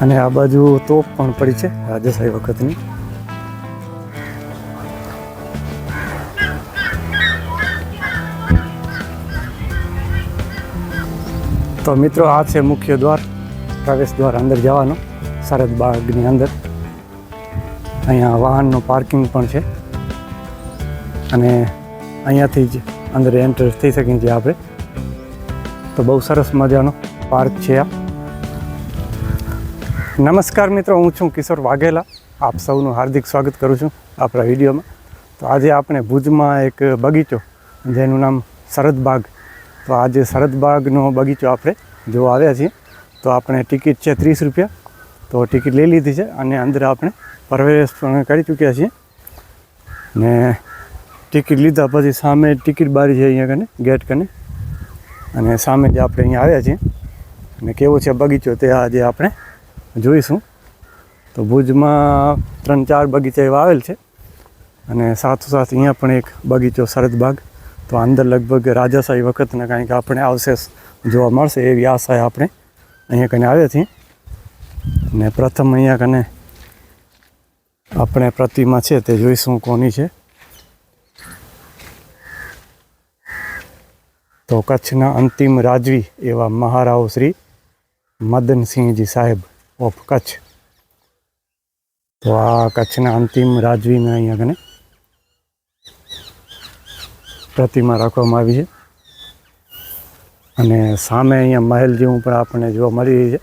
અને આ બાજુ તોપ પણ પડી છે રાજાશાહી વખતની. તો મિત્રો, આ છે મુખ્ય દ્વાર. પ્રવેશ દ્વાર અંદર જવાનો શરદ બાગની અંદર. અહીંયા વાહનનું પાર્કિંગ પણ છે. અને અહીંયાથી જ અંદર એન્ટર થઈ શકીએ છીએ આપણે. તો બહુ સરસ મજાનો પાર્ક છે આ. નમસ્કાર મિત્રો, હું છું કિશોર વાઘેલા. આપ સૌનું હાર્દિક સ્વાગત કરું છું આપણા વિડીયોમાં. તો આજે આપણે ભુજમાં એક બગીચો, જેનું નામ શરદબાગ તો આજે શરદબાગનો બગીચો આપણે જોવા આવ્યા છીએ. તો આપણે ટિકિટ છે ત્રીસ રૂપિયા. તો ટિકિટ લઈ લીધી છે અને અંદર આપણે પ્રવેશ પણ કરી ચૂક્યા છીએ. ને ટિકિટ લીધા પછી સામે ટિકિટ બારી છે અહીંયા કને, ગેટ કને. અને સામે જે આપણે અહીંયા આવ્યા છીએ. અને કેવો છે બગીચો તે આજે આપણે જોઈશું. તો ભુજમાં ત્રણ ચાર બગીચા એવા આવેલ છે અને સાથોસાથ અહીંયા પણ એક બગીચો શરદબાગ તો અંદર લગભગ રાજાશાહી વખતના કાંઈક આપણે અવશેષ જોવા મળશે એવી આશાએ આપણે અહીંયા કને આવ્યા છીએ. ને પ્રથમ અહીંયા કને આપણે પ્રતિમા છે તે જોઈશું કોની છે. તો કચ્છના અંતિમ રાજવી એવા મહારાવ શ્રી મદનસિંહજી સાહેબ. ઓફ કચ્છ. તો આ કચ્છના અંતિમ રાજવીના અહીંયા કને પ્રતિમા રાખવામાં આવી છે. અને સામે અહીંયા મહેલ જેવું પણ આપણને જોવા મળી રહી છે.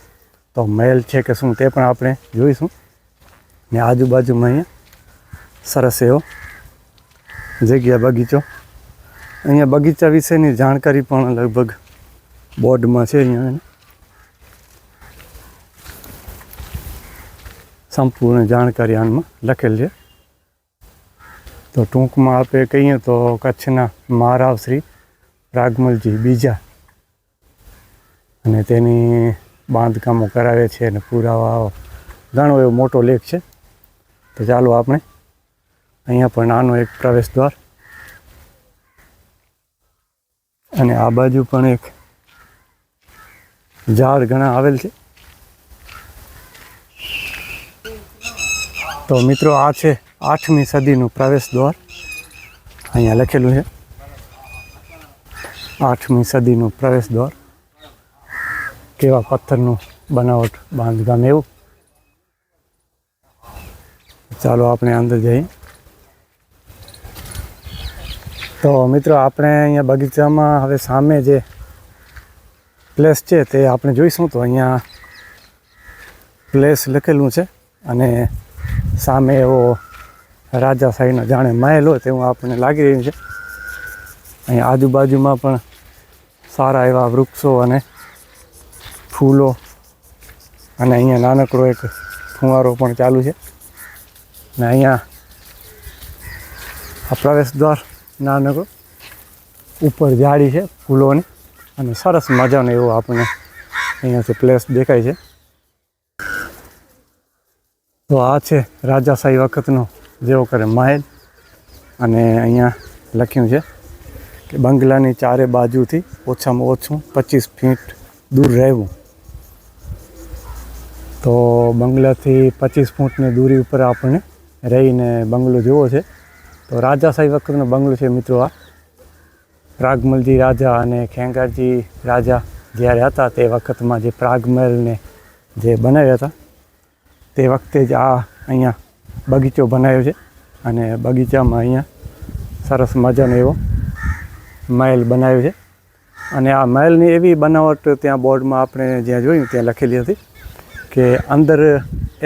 તો મહેલ છે કે શું તે પણ આપણે જોઈશું. ને આજુબાજુમાં અહીંયા સરસ એવો જગ્યા બગીચો. અહીંયા બગીચા વિશેની જાણકારી પણ લગભગ બોર્ડમાં છે અહીંયા સંપૂર્ણ જાણકારી આનમાં લખેલ છે. તો ટૂંકમાં આપણે કહીએ તો કચ્છના મહારાવ શ્રી પ્રાગમલજી બીજા અને તેની બાંધકામો કરાવે છે અને પુરાવા ઘણો એવો મોટો લેખ છે. તો ચાલો આપણે અહીંયા પણ નાનો એક પ્રવેશ દ્વાર અને આ બાજુ પણ એક ઝાડ ઘણા આવેલ છે. તો મિત્રો આ છે આઠમી સદીનું પ્રવેશ દ્વાર. અહીંયા લખેલું છે. આઠમી સદીનું પ્રવેશ દ્વાર. કેવા પથ્થરનું બનાવટ બાંધકામ એવું? ચાલો આપણે અંદર જઈએ. તો મિત્રો આપણે અહીંયા બગીચામાં હવે સામે જે પ્લેસ છે તે આપણે જોઈશું તો અહીંયા પ્લેસ લખેલું છે અને સામે એવો રાજા રાજાશાહીનો જાણે મહેલ હોય તેવું આપણને લાગી રહ્યું છે. અહીંયા આજુબાજુમાં પણ સારા એવા વૃક્ષો અને ફૂલો અને અહીંયા નાનકડો એક ફુવારો પણ ચાલુ છે. ને અહીંયા આ પ્રવેશ દ્વાર નાનકડો ઉપર જાળી છે ફૂલોની અને સરસ મજાનો એવો આપણને અહીંયાથી પ્લેસ દેખાય છે. તો આ છે રાજાશાહી વખતનો જેવો કરે મહેલ. અને અહીંયા લખ્યું છે કે બંગલાની ચારે બાજુથી ઓછામાં ઓછું પચીસ ફીટ દૂર રહેવું. તો બંગલાથી પચીસ ફૂટની દૂરી ઉપર આપણને રહીને બંગલો જોવો છે. તો રાજાશાહી વખતનો બંગલો છે મિત્રો આ. પ્રાગમલજી રાજા અને ખેંગારજી રાજા જ્યારે હતા તે વખતમાં જે પ્રાગમહેલને જે બનાવ્યા હતા તે વખતે જ આ અહીંયા બગીચો બનાવ્યો છે અને બગીચામાં અહીંયા સરસ મજાનો એવો મહેલ બનાવ્યો છે. અને આ મહેલની એવી બનાવટ ત્યાં બોર્ડમાં આપણે જ્યાં જોયું ત્યાં લખેલી હતી કે અંદર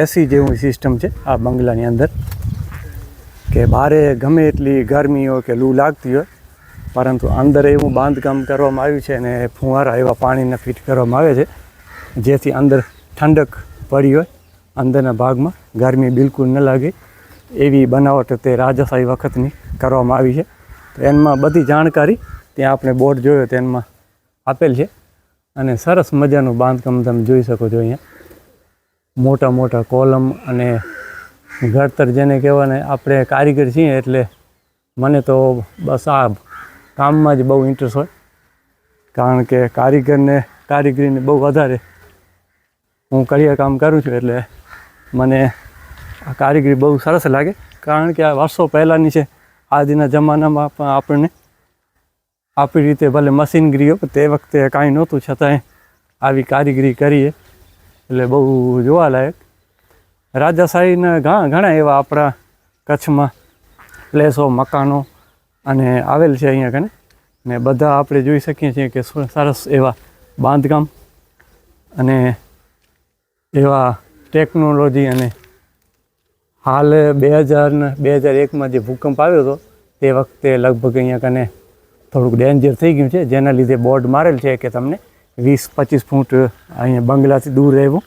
એસી જેવું સિસ્ટમ છે આ બંગલાની અંદર કે બારે ગમે એટલી ગરમી હોય કે લૂ લાગતી હોય, પરંતુ અંદર એવું બાંધકામ કરવામાં આવ્યું છે અને ફુવારા એવા પાણીને ફિટ કરવામાં આવે છે, જેથી અંદર ઠંડક પડી હોય અંદરના ભાગમાં ગરમી બિલકુલ ન લાગે. એવી બનાવટ તે રાજાશાહી વખતની કરવામાં આવી છે. તો એમાં બધી જાણકારી ત્યાં આપણે બોર્ડ જોયો તેમાં આપેલ છે. અને સરસ મજાનું બાંધકામ તમે જોઈ શકો છો અહીંયા. મોટા મોટા કોલમ અને ઘડતર જેને કહેવાને, આપણે કારીગર છીએ એટલે મને તો બસ આ કામમાં જ બહુ ઇન્ટરેસ્ટ હોય. કારણ કે કારીગરને, કારીગરીને બહુ વધારે હું કડિયા કામ કરું છું એટલે મને આ કારીગરી બહુ સરસ લાગે. કારણ કે આ વર્ષો પહેલાંની છે. આજના જમાનામાં પણ આપણને આપણી રીતે ભલે મશીનગીરીઓ હોય તે વખતે કાંઈ નહોતું. છતાંય આવી કારીગરી કરીએ. એટલે બહુ જોવાલાયક. રાજાશાહીના ઘણા ઘણા એવા આપણા કચ્છમાં પ્લેસો, મકાનો અને આવેલ છે અહીંયા કને ને બધા આપણે જોઈ શકીએ છીએ કે સરસ એવા બાંધકામ અને એવા ટેકનોલોજી અને હાલ બે હજારને બે હજાર એકમાં જે ભૂકંપ આવ્યો હતો, તે વખતે લગભગ અહીંયા કને થોડુંક ડેન્જર થઈ ગયું છે. જેના લીધે બોર્ડ મારેલ છે કે તમને વીસ, પચીસ ફૂટ અહીંયા બંગલાથી દૂર રહેવું.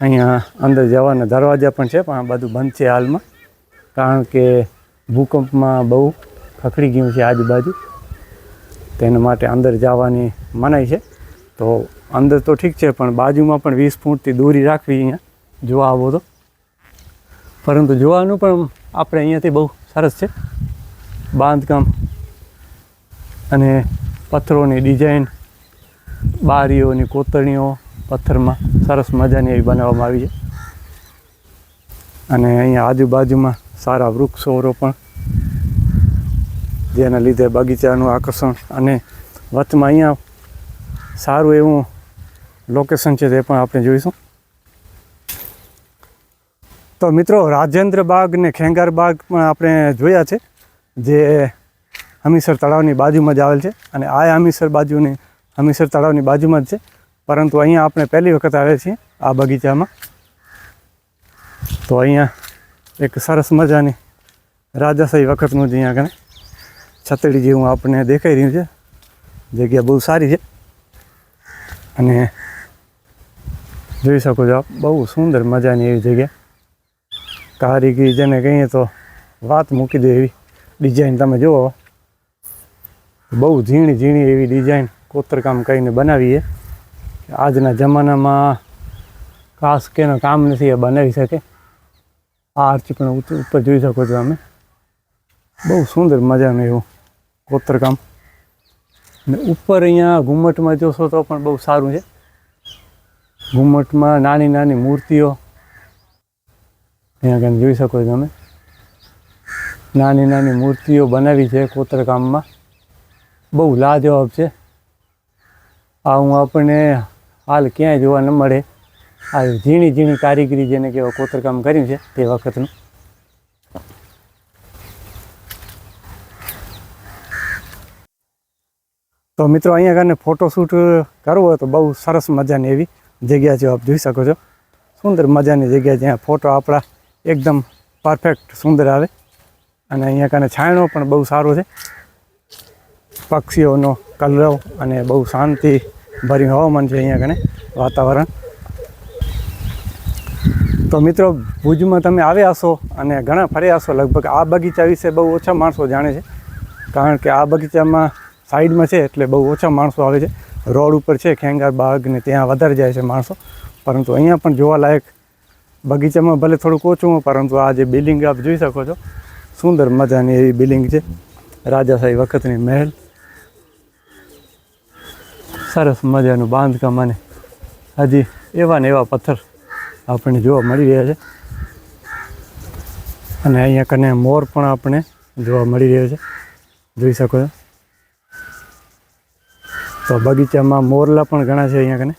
અહીંયા અંદર જવાના દરવાજા પણ છે, પણ આ બધું બંધ છે હાલમાં. કારણ કે ભૂકંપમાં બહુ ખખડી ગયું છે આજુબાજુ. તેના માટે અંદર જવાની મનાઈ છે. તો અંદર તો ઠીક છે, પણ બાજુમાં પણ વીસ ફૂટથી દૂરી રાખવી અહીંયા. જોવા આવો તો. પરંતુ જોવાનું પણ આપણે અહીંયાથી બહુ સરસ છે. બાંધકામ અને પથ્થરોની ડિઝાઇન, બારીઓની કોતરણીઓ પથ્થરમાં સરસ મજાની એવી બનાવવામાં આવી છે. અને અહીંયા આજુબાજુમાં સારા વૃક્ષો પણ, જેના લીધે બગીચાનું આકર્ષણ અને વચમાં અહીંયા સારું એવું લોકેશન છે તે પણ આપણે જોઈશું. તો મિત્રો, રાજેન્દ્ર બાગ ને ખેંગાર બાગ પણ આપણે જોયા છે, જે હમીસર તળાવની બાજુમાં જ આવેલ છે અને આ હમીસર બાજુની, હમીસર તળાવની બાજુમાં જ છે. પરંતુ અહીંયા આપણે પહેલી વખત આવ્યા છીએ, આ બગીચામાં. તો અહીંયા એક સરસ મજાની રાજાશાહી વખતનું જ અહીંયા કને છતડી જેવું આપણને દેખાઈ રહ્યું છે. જગ્યા બહુ સારી છે. અને જોઈ શકો છો આપ, બહુ સુંદર મજાની એવી જગ્યા. કારીગરી જેને કહીએ તો વાત મૂકી દે એવી ડિઝાઇન તમે જુઓ. બહુ ઝીણી ઝીણી એવી ડિઝાઇન કોતરકામ કરીને બનાવીએ આજના જમાનામાં ખાસ કેનો કામ નથી એ બનાવી શકે. આ આર્ચ પણ ઉપર જોઈ શકો છો તમે. બહુ સુંદર મજાનું એવું કોતરકામ. ને ઉપર અહીંયા ઘુમ્મટમાં જોશો તો પણ બહુ સારું છે. ઘુમ્મટમાં નાની નાની મૂર્તિઓ, અહીંયા કંઈ જોઈ શકો છો તમે. નાની નાની મૂર્તિઓ બનાવી છે કોતરકામમાં બહુ લાજવાબ છે. આ હું આપણને હાલ ક્યાંય જોવા ન મળે. આ ઝીણી ઝીણી કારીગરી જેને કહેવાય કોતરકામ કર્યું છે તે વખતનું. તો મિત્રો, અહીંયા કને ફોટોશૂટ કરવો હોય તો બહુ સરસ મજાની એવી જગ્યા છે, આપ જોઈ શકો છો. સુંદર મજાની જગ્યા જ્યાં ફોટો આપણા એકદમ પરફેક્ટ સુંદર આવે. અને અહીંયા કને છાંયણો પણ બહુ સારો છે. પક્ષીઓનો કલરવ અને બહુ શાંતિ ભર્યું હવામાન છે અહીંયા કને વાતાવરણ. તો મિત્રો, ભુજમાં તમે આવ્યા હશો અને ઘણા ફર્યા હશો. લગભગ આ બગીચા વિશે બહુ ઓછા માણસો જાણે છે. કારણ કે આ બગીચામાં સાઈડમાં છે એટલે બહુ ઓછા માણસો આવે છે. રોડ ઉપર છે, ખેંગાર બાગ ને ત્યાં વધારે જાય છે માણસો. પરંતુ અહીંયા પણ જોવાલાયક બગીચામાં ભલે થોડુંક ઓછું પરંતુ આ જે બિલ્ડિંગ આપ જોઈ શકો છો, સુંદર મજાની એવી બિલ્ડિંગ છે. રાજાશાહી વખતની મહેલ. સરસ મજાનું બાંધકામ અને હજી એવા ને એવા પથ્થર આપણને જોવા મળી રહ્યા છે. અને અહીંયા કને મોર પણ આપણે જોવા મળી રહ્યો છે. જોઈ શકો છો. તો બગીચામાં મોરલા પણ ઘણા છે અહીંયા કને?